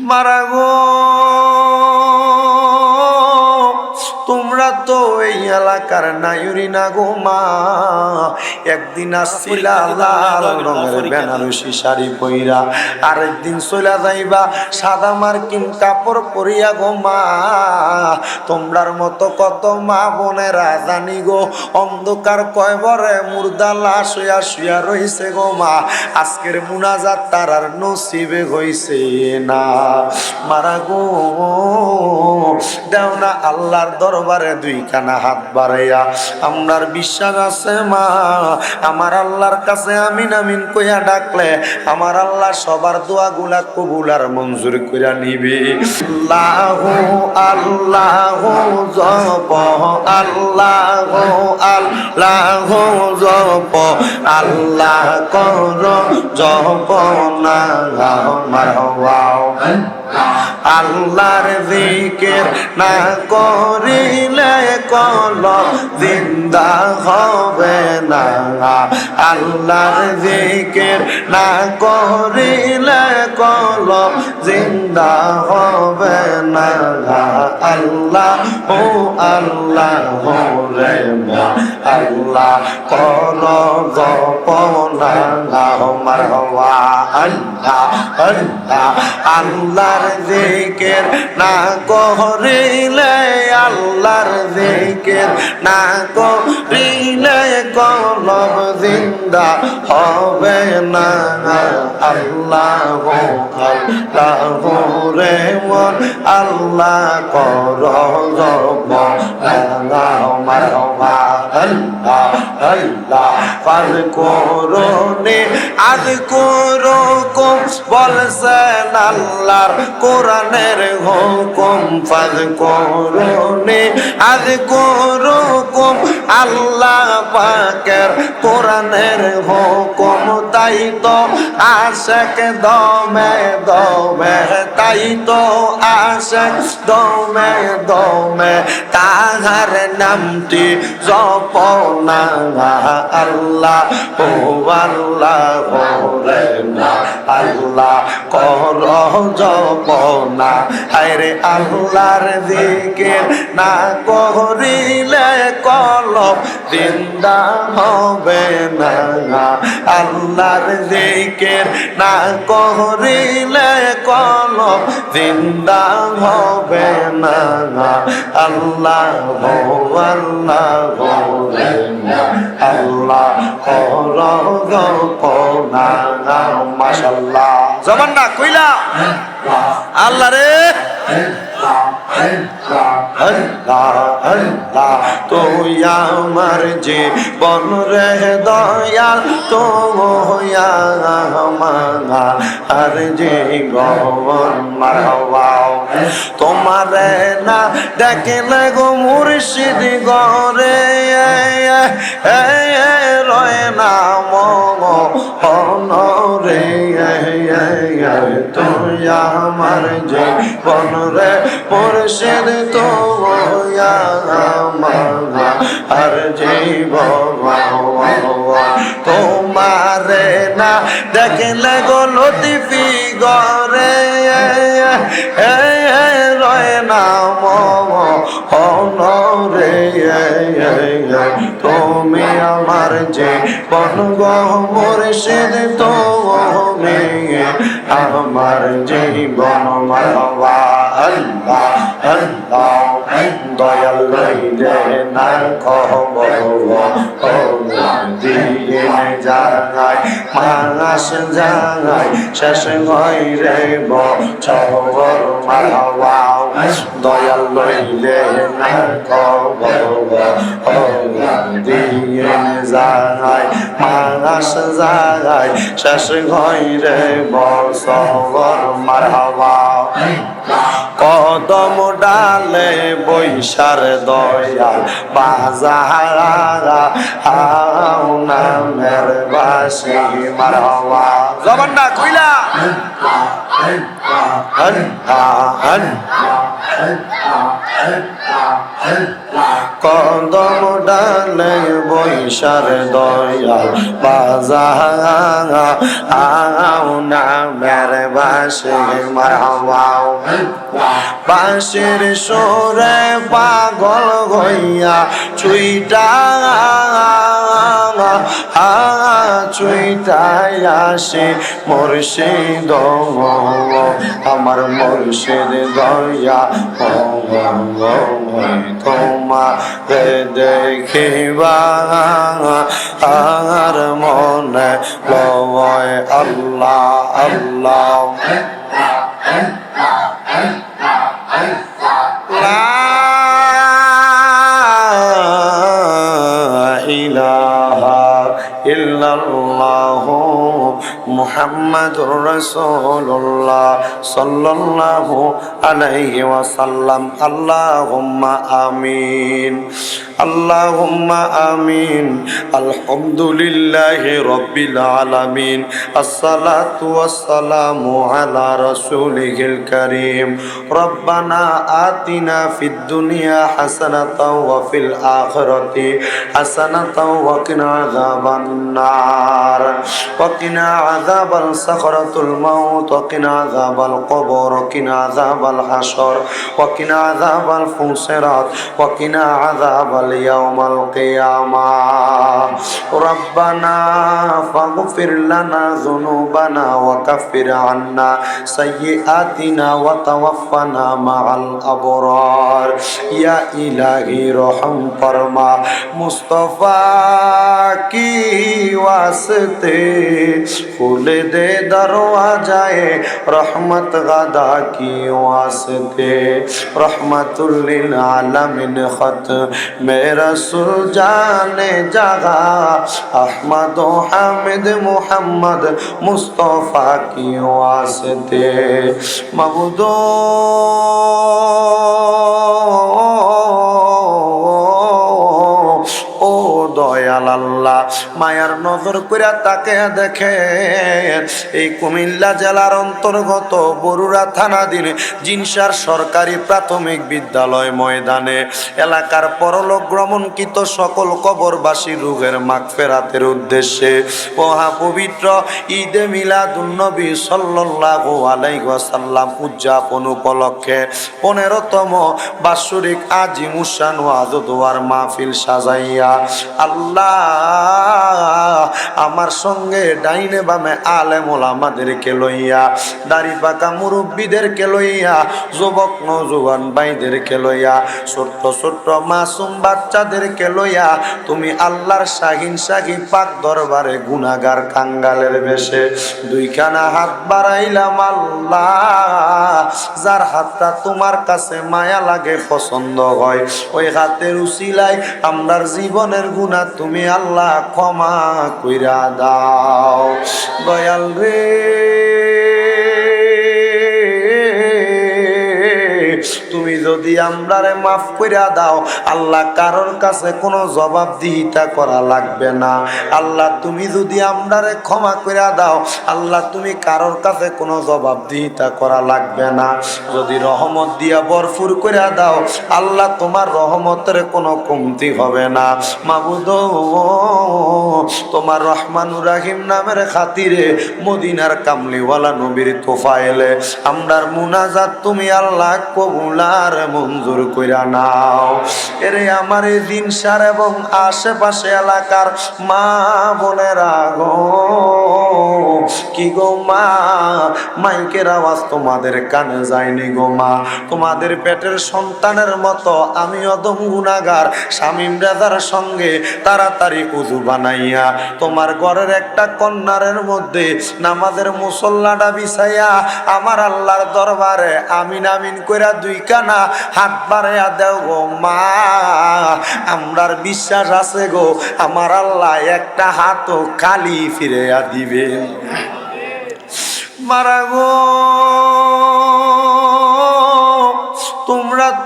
মারা গো এলাকার নায়ুরি না গো মা। একদিন আসছিলা লাল রঙের বেনারসি শাড়ি পইরা আরেকদিন চলে যাইবা সাদা মার্কিন কাপড় পরিয়া গো মা। তোমরার মতো কত মা বোনেরা জানি গো অন্ধকার কয়বরে মুর্দা লাশ হইয়া শুয়া রইছে গো মা। আজকের মুনাজাত তার আর নসিবে হইছে না। মারা গো দেও না আল্লাহর দরবারে দুই কানা হাত বাড়াইয়া আমরার বিশ্বাস আছে মা, আমার আল্লাহর কাছে আমিন আমিন কইয়া ডাকলে, আমার আল্লাহ সবার দোয়া গুলা কবুল আর মঞ্জুর কইরা নিবে। আল্লাহ জপ আল্লাহ জপ কর জপ না আল্লাহর জিকির না করিলে কল জিন্দা হবে না। আল্লাহর জিকির না করিলে কল জিন্দা হবে না। আল্লাহ ও আল্লাহ রে আল্লাহ কল গপনা আমার হওয়া আল্লাহ আল্লাহ, আল্লাহর জিকির না করিলে আল্লাহর জিকির না করিলে কলব জিন্দা হবে না। আল্লাহ আল্লাহ রে মন, আল্লাহ কর জব আল্লাহ আল্লাহ পার করোনে আজ করো কম, বলছেন আল্লাহর কোরআনের হুকুম। ফাজ করোনে আজ করো কম আল্লাহ পাকের কোরআনের হুকুম, তাই তো আশেক দমে দমে, তাই তো আশেক দমে দমে, তাহার নামটি জপনা আল্লাহ, ও আল্লাহ রে আল্লাহ কর জপনা, হায়রে আল্লাহর দিকে না করিলে কলম জিন্দা হবে না। আল্লাহর দিকে না করিলে কলম জিন্দা হবে না। আল্লাহ আল্লাহ আল্লাহ। মাশাল্লাহ জবান না, কইলা। আল্লাহ রে। তুই আমার যে বন রে দয়াল তো মাঙা আর যে গবন মারওয়াও, তোমার না দেখলে গো মুর্শিদ গরে রয় না মম হনরে, তুই আমার যে বন রে মুর্শিদ তো আর জীব তোমারে না দেখলে গো লতিফি গরে রয় না মম হনরে তুমি আমার যে বন গো মুর্শিদ তুমি আমার জীবন মারওয়া আল্লাহ আল্লাহ দয়াল লইলে না খবর দিয়ে যায় মাস যায় শেষ হয় রে বছর মারওয়া দয়াল লইলে না খবর দিয়ে যায় মাস যায় শেষ হয় রে বছর মারওয়া কদম ডালে বৈশার দয়া বাজারা হাও নামের বাসি মারওয়া জবান না কইলা হন হন কদম ডালে বৈশার দয়াল বাজা আও না মেরে বাসে মারহাওয়াও বাঁশের সোরে পাগল হইয়া চুইটা চুইটাই আসে মুর্শিদ আমার মুর্শিদ দয়া তোমা দেখিবা আর মনে লয় আল্লাহ আল্লাহ। ইলাহা ইল্লাল্লাহ মুহাম্মাদুর রাসূলুল্লাহ সাল্লাল্লাহু আলাইহি ওয়াসাল্লাম। আল্লাহুম্মা আমিন। আল্লাহুম্মা আমিন। আলহামদুলিল্লাহি রাব্বিল আলামিন। আসসালাতু ওয়াসসালামু আলা রাসূলিহিল কারীম। রব্বানা আতিনা ফিদ দুনিয়া হাসানাতাও ওয়া ফিল আখিরাতি হাসানাতাও ওয়া কিনা আযাবান নার। ওয়া কিনা আযাবাল সাখরাতুল মাউত, ওয়া কিনা আযাবাল কবর, ওয়া কিনা আযাবাল হাসর ওয়া কিনা আযাবাল ফুসিরাত, ওয়া কিনা আযাবাল ইয়াউমাল কিয়ামা। রব্বানা ফাগফির লানা যুনুবানা ওয়া কাফির আন্না সাইয়্যাতিনা ওয়া তাওয়াফানা মাআল আবরার। ইয়া ইলাহি মুস্তাফা কি খুলে দে দরওয়াজায়ে রহমত গাদা কি ওয়াস্তে। রহমতুল্লিল আলামিন খত মে রসুল জানে জাগা। আহমদ হামিদ মুহাম্মদ আল্লাহ। মায়ার নজর করে তাকে দেখে। এই কুমিল্লা জেলার অন্তর্গত বরুড়া থানাধীন জিনসার সরকারি প্রাথমিক বিদ্যালয় ময়দানে এলাকার পরলোক ভ্রমণকৃত সকল কবরবাসী রোগের মাগফেরাতের উদ্দেশ্যে মহা পবিত্র ঈদে মিলাদুন্নবী সাল্লাল্লাহু আলাইহি ওয়াসাল্লাম উদযাপন উপলক্ষে পনেরোতম বাৎসরিক আজি মুসান ওয়াজদোয়ার মাহফিল সাজাইয়া আল্লাহ আমার সঙ্গে ডাইনে বামে আলেমুল আমাদেরকে লইয়া দাড়ি পাকা মুরব্বীদেরকে লইয়া, যুবক নজুয়ান ভাইদেরকে লইয়া, ছোট্ট ছোট্ট মাসুম বাচ্চাদেরকে লইয়া, তুমি আল্লাহর শাহিন শাহি পাক দরবারে গুনাগার কাঙ্গালের বেশে দুইখানা হাত বাড়াইলাম আল্লাহ। যার হাতটা তোমার কাছে মায়া লাগে পছন্দ হয়, ওই হাতের উসিলায় আমরার জীবনের গুণা তুমি আল্লাহ ক্ষমা কইরা দাও। দয়াল রে। তুমি যদি আমরারে মাফ কইরা দাও, আল্লাহ কারোর কাছে কোনো জবাব দিহিতা করা লাগবে না। আল্লাহ তুমি যদি আমরারে ক্ষমা কইরা দাও, আল্লাহ তুমি কারোর কাছে কোনো জবাব দিহিতা করা লাগবে না। যদি রহমত দিয়া বরফুর কইরা দাও, আল্লাহ তোমার রহমতের কোনো কমতি হবে না। মাবুদ, তোমার রহমানুর রাহিম নামের খাতিরে মদিনার কামলিওয়ালা নবীর তোফায়েলে আমরার মুনাজাত তুমি আল্লাহ কবুলার মঞ্জুর কইরা নাও। এরে আমার এই দিন সার এবং আশেপাশে এলাকার মা বোনেরা গো। কি গো মা? মাইকের আওয়াজ তোমাদের কানে যায়নি গো মা। তোমাদের পেটের সন্তানের মতো আমি অদম গুণাগার, স্বামী রাজার সঙ্গে তাড়াতাড়ি উজু বানাইয়া তোমার ঘরের একটা কন্যারের মধ্যে নামাজের মুসল্লাটা বিছাইয়া আমার আল্লাহর দরবারে আমিন আমিন কইরা দুই কানা হাত বাড়াইয়া দেও গো মা। আমরার বিশ্বাস আছে গো, আমার আল্লাহ একটা হাতও কালি ফিরিয়া দিবেন। মারা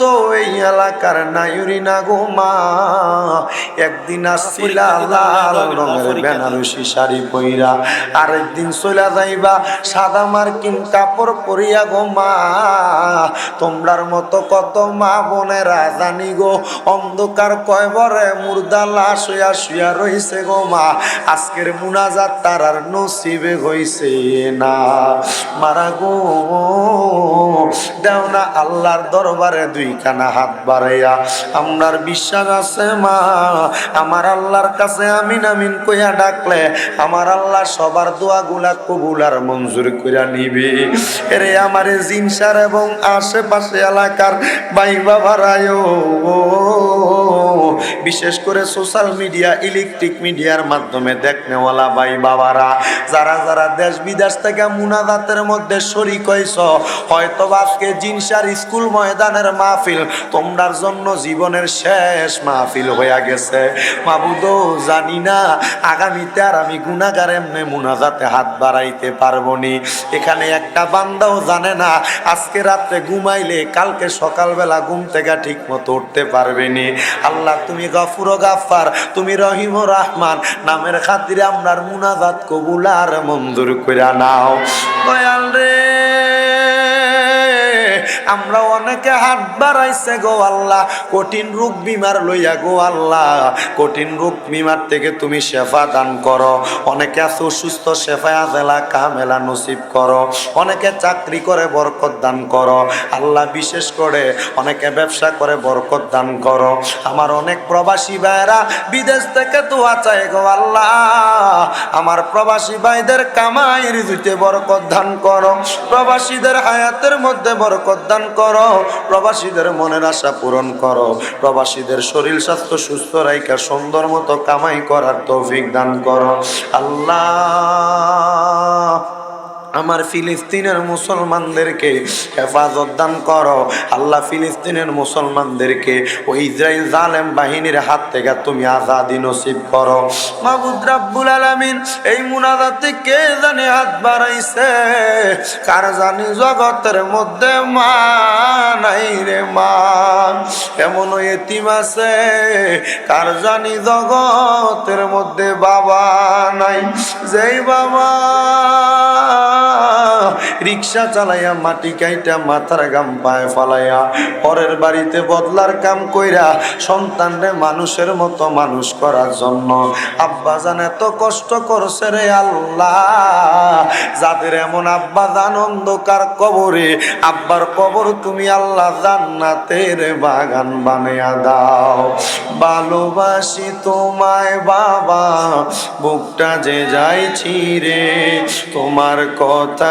তো এই এলাকার নায়ুরি না গো মা। একদিন আসছিলা লাল রঙের বেনারসি শাড়ি পইরা, আরেকদিন চলে যাইবা সাদা মার্কিন কাপড় পরিয়া গো মা। তোমরার মতো কত মা বোনেরা জানি গো, অন্ধকার কয়বরে মুর্দা লাশ হইয়া শুয়া রইছে গো মা। আজকের মুনাজাত তার আর নসিবে হইছে না। মারা গো, দেও না আল্লাহর দরবারে দুই কানা হাত বাড়াইয়া, আমরার বিশ্বাস আছে মা, আমার আল্লাহর কাছে আমিন আমিন কইয়া ডাকলে, আমার আল্লাহ সবার দোয়া গুলা কবুল আর মঞ্জুর কইরা নিবে। এরে আমারে জিনসার এবং আশেপাশে এলাকার ভাই বাবারায়ও বিশেষ করে সোশ্যাল মিডিয়া ইলেকট্রিক মিডিয়ার মাধ্যমে দেখনেওয়ালা ভাই বাবারা, যারা যারা দেশ বিদেশ থেকে মুনাজাতের মধ্যে শরিক হইছ, হয়তো আজকে জিনসার স্কুল ময়দানের মাহফিল, তোমরার জন্য জীবনের শেষ মাহফিল হয়ে গেছে। মাবুদো জানি না, আগামীতে আর আমি গুণাগার এমনি মুনাজাতে হাত বাড়াইতে পারব নি। এখানে একটা বান্দাও জানে না, আজকে রাত্রে ঘুমাইলে কালকে সকালবেলা ঘুম থেকে ঠিক মতো উঠতে পারবেনি আল্লাহ তুমি গফুর গাফার তুমি রহিম রাহমান। নামের খাতিরে আমরার মুনাজাত কবুলার মন্দুর কইরা নাও। দয়াল রে। আমরা অনেকে হাত বাড়াইছে গো আল্লাহ, কঠিন রোগ বিমার লইয়া গো আল্লাহ। কঠিন রোগ বিমার থেকে তুমি শেফা দান করো। অনেকে আছে অসুস্থ শেফায়া জেলা কামেলা নসিব করো। অনেকে চাকরি করে বরকত দান করো। আল্লাহ বিশেষ করে অনেকে ব্যবসা করে বরকত দান করো। আমার অনেক প্রবাসী ভাইরা বিদেশ থেকে দোয়া চাই গো আল্লাহ। আমার প্রবাসী ভাইদের কামাই রিজুতে বরকত দান করো। প্রবাসীদের হায়াতের মধ্যে বরকত দান করো। প্রবাসীদের মনের আশা পূরণ করো। প্রবাসীদের শরীর স্বাস্থ্য সুস্থ রাইকা সুন্দর মতো কামাই করার তৌফিক দান করো। আল্লাহ আমার ফিলিস্তিনের মুসলমানদেরকে হেফাজত দান করো। আল্লাহ ফিলিস্তিনের মুসলমানদেরকে ওই ইসরায়েল জালেম বাহিনীর হাত থেকে তুমি আজাদি নসিব করো। মাহবুদ রাব্বুল আলামিন, এই মুনাজাতে কে জানি হাত বাড়াইছে? কার জানি জগতের মধ্যে মা রে মা? এমন এতিম আছে? কার জানি জগতের মধ্যে বাবা নাই? যেই বাবা রিক্সা চালাইয়া মাটি কাইটা মাথার গাম পায়ে ফালাইয়া, পরের বাড়িতে বদলার কাম কইরা সন্তানরে মানুষের মতো মানুষ করার জন্য। আব্বা জান এত কষ্ট করছে রে আল্লাহ। যাদের এমন আব্বা জান অন্ধকার কবরে, আব্বার কবর তুমি আল্লাহ জান্নাতের বাগান বানিয়া দাও। ভালোবাসি তোমায় বাবা, বুকটা যে যাইছি রে, তোমার কথা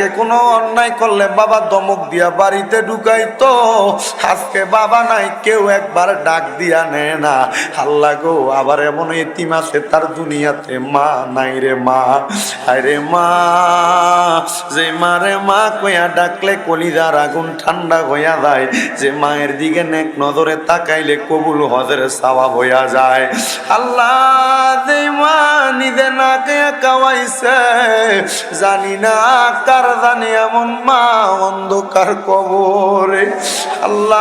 আগে কোনো অন্যায় করলে বাবা দমক দিয়া বাড়িতে ঢুকাইতো। আজকে বাবা নাই, কেউ একবার ডাক দিয়া নেয় না। আল্লাহ গো, আবার এমন এতিম আছে, তার দুনিয়াতে মা নাই রে মা। আরে মা, যে মারে মা কইয়া ডাকলে কলিজার আগুন ঠান্ডা হইয়া যায়। যে মায়ের দিকে নেক নজরে তাকাইলে কবুল হজের সওয়াব হইয়া যায়। আল্লাহ যে মা নিজে না কে কাওয়াইছে, জানি না কার জানি এমন মা অন্ধকার কবরে। আল্লাহ,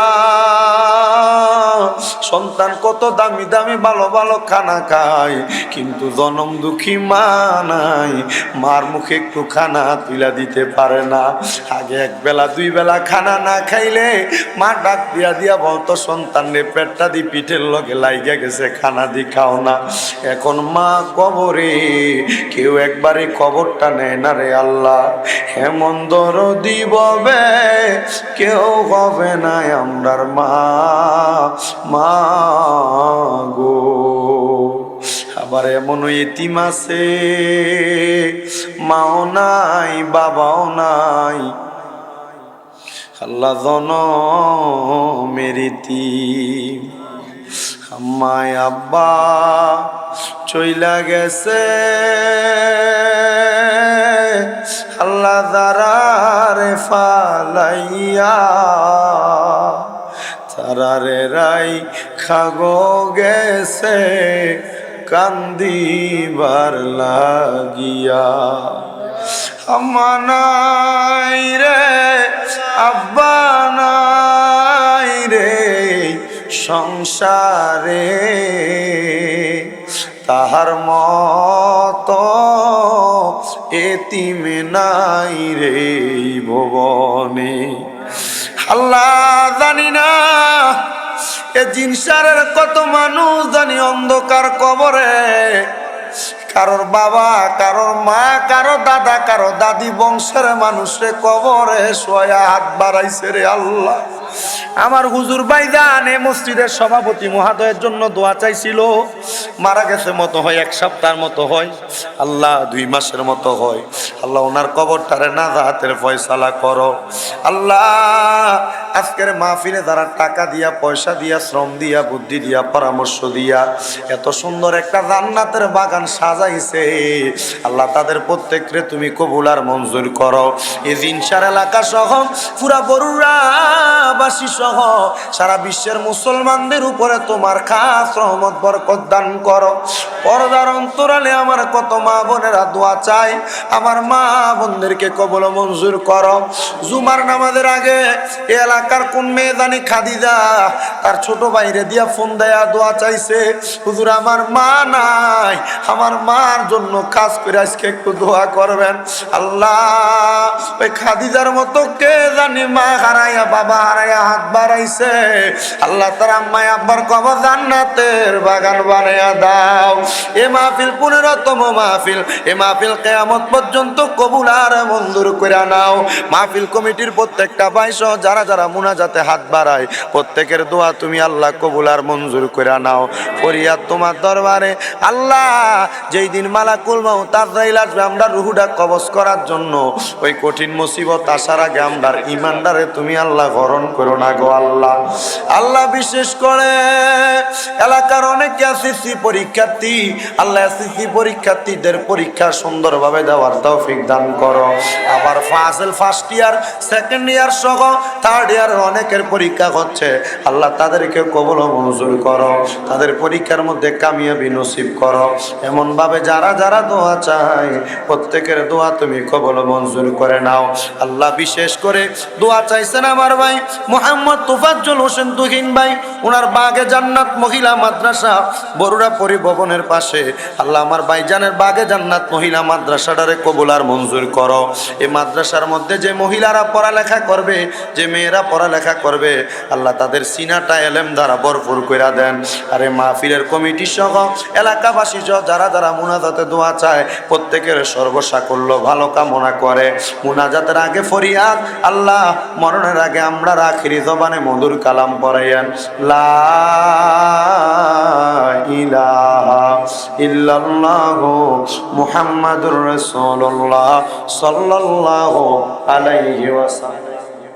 সন্তান কত দামি দামি, ভালো ভালো খানা খায়, কিন্তু জনম দুঃখী মা নাই। মার মুখে একটু খানা তুলা দিতে পারে না। আগে এক বেলা, দুই বেলা খানা না খাইলে মা ডাক দিয়া দিয়া বলতো, সন্তান রে, পেটটা দি, পিঠের লগে লাইগা গেছে, খানা দি খাও না। এখন মা কবরে, কেউ একবারে কবরটা নেয় না রে আল্লাহ। হেমন দরদি কেউ হবে না আমরার মা মা গো। আবার এমন ইতিম আছে, মাও নাই, বাবাও নাই। আল্লাহ জন মেরিতি আম্মায় আব্বা চইলা গেছে আল্লাহ দারারে ফালাইয়া তারারে রাই খাগো গেছে কান্দিবার লাগিয়া। আম্মা নাই রে, আব্বা নাই রে, সংসারে তাহার মত এতিমে নাই রে ভুবনে। আল্লাহ জানি না, এ জিনসারের কত মানুষ জানি অন্ধকার কবরে। কারোর বাবা, কারোর মা, কারও দাদা, কারও দাদি বংশের মানুষরে কবরে সোয়া হাত বাড়াইছে রে আল্লাহ। আমার হুজুর ভাইজান এ মসজিদের সভাপতি মহাদয়ের জন্য দোয়া চাইছিল। মারা গেছে মতো হয়, এক সপ্তাহের মতো হয়। আল্লাহ দুই মাসের মতো হয়। আল্লাহ ওনার কবরটারে না জাহাতের ফয়সালা করো। আল্লাহ আজকের মাহফিলে যারা টাকা দিয়া, পয়সা দিয়া, শ্রম দিয়া, বুদ্ধি দিয়া, পরামর্শ দিয়া এত সুন্দর একটা জান্নাতের বাগান সাজাইছে, আল্লাহ তাদের প্রত্যেকরে তুমি কবুল আর মঞ্জুর করো। এই জিনসার এলাকা সহ, পুরা বরুরাবাসী সহ, সারা বিশ্বের মুসলমানদের উপরে তোমার খাস রহমত, বরকত দান করো। পর্দার অন্তরালে আমার কত মা বোনেরা দোয়া চাই আমার মা বোনদেরকে কবল মঞ্জুর করো। জুমার নামাজের আগে এ এলাকার কোন মেয়ে জানি খাদিজা? তার ছোট বাইরে দিয়া ফোন দেয়া দোয়া চাইছে, হুজুর, আমার মা নাই। আমার মার জন্য কাজ করে আজকে একটু দোয়া করবেন। আল্লাহ, ওই খাদিজার মতো কে জানি মা হারাইয়া, বাবা হারাইয়া হাত বাড়াইছে। আল্লাহ তার আম্মাই আব্বার কবর জান্নাতের বাগান বানাইয়া দাও। এ মাহফিল পনেরোতম মাহফিল। এ মাহফিল কেয়ামত পর্যন্ত কবুল আর মঞ্জুর করে নাও। মাহফিল কমিটির প্রত্যেকটা বাইশ যারা যারা মুনাজাতে হাত বাড়ায়। প্রত্যেকের দোয়া তুমি আল্লাহ কবুল আর মঞ্জুর করে নাও। ফরিয়াদ তোমার দরবারে। আল্লাহ, যেই দিন মালাকুল মাও তাজরাইল আসবে আমরা রুহুডা কবজ করার জন্য। ওই কঠিন মুসিবত আসার আগে আমরা ইমানদারে তুমি আল্লাহ গরণ করো না গো আল্লাহ। আল্লাহ বিশেষ করে এলাকার অনেক এসএসসি পরীক্ষার্থী। আল্লাহ এসএসসি পরীক্ষার্থীদের পরীক্ষা সুন্দরভাবে দেওয়ার তৌফিক দান করো। আবার ফাজল ফার্স্ট ইয়ার সেকেন্ড ইয়ার সহ থার্ড ইয়ার অনেকের পরীক্ষা হচ্ছে। আল্লাহ তাদেরকে কবল মঞ্জুর করো। তাদের পরীক্ষার মধ্যে কামিয়াবি নসিব করো। এমনভাবে যারা যারা দোয়া চায়, প্রত্যেকের দোয়া তুমি কবল মঞ্জুর করে নাও। আল্লাহ বিশেষ করে দোয়া চাইছেন আমার ভাই মোহাম্মদ তুফাজ্জল হোসেন তুহিন ভাই। ওনার বাগে জান্নাত মহিলা মাদ্রাসা বরুড়া পরিভবনের পাশে। আল্লাহ আমার ভাইজানের বাগে জান্নাত মহিলা মাদ্রাসাটারে কবুল আর মঞ্জুর করো। এই মাদ্রাসার মধ্যে যে মহিলারা পড়ালেখা করবে, যে মেয়েরা পড়ালেখা করবে, আল্লাহ তাদের সিনাটা এলেম দ্বারা ভরপুর করে দেন। আরে মাহফিলের কমিটি সহ এলাকাবাসী যারা যারা মুনাজাতে দোয়া চায়, প্রত্যেকের সর্বসাকল্য ভালো কামনা করে। মুনাজাতের আগে ফরিয়াদ, আল্লাহ মরণের আগে আমরা রাখিরি জবানে মধুর কালাম পড়াইয়ান লা ইল্লাল্লাহু মুহাম্মাদুর রাসূলুল্লাহ সাল্লাল্লাহু আলাইহি ওয়াসাল্লাম।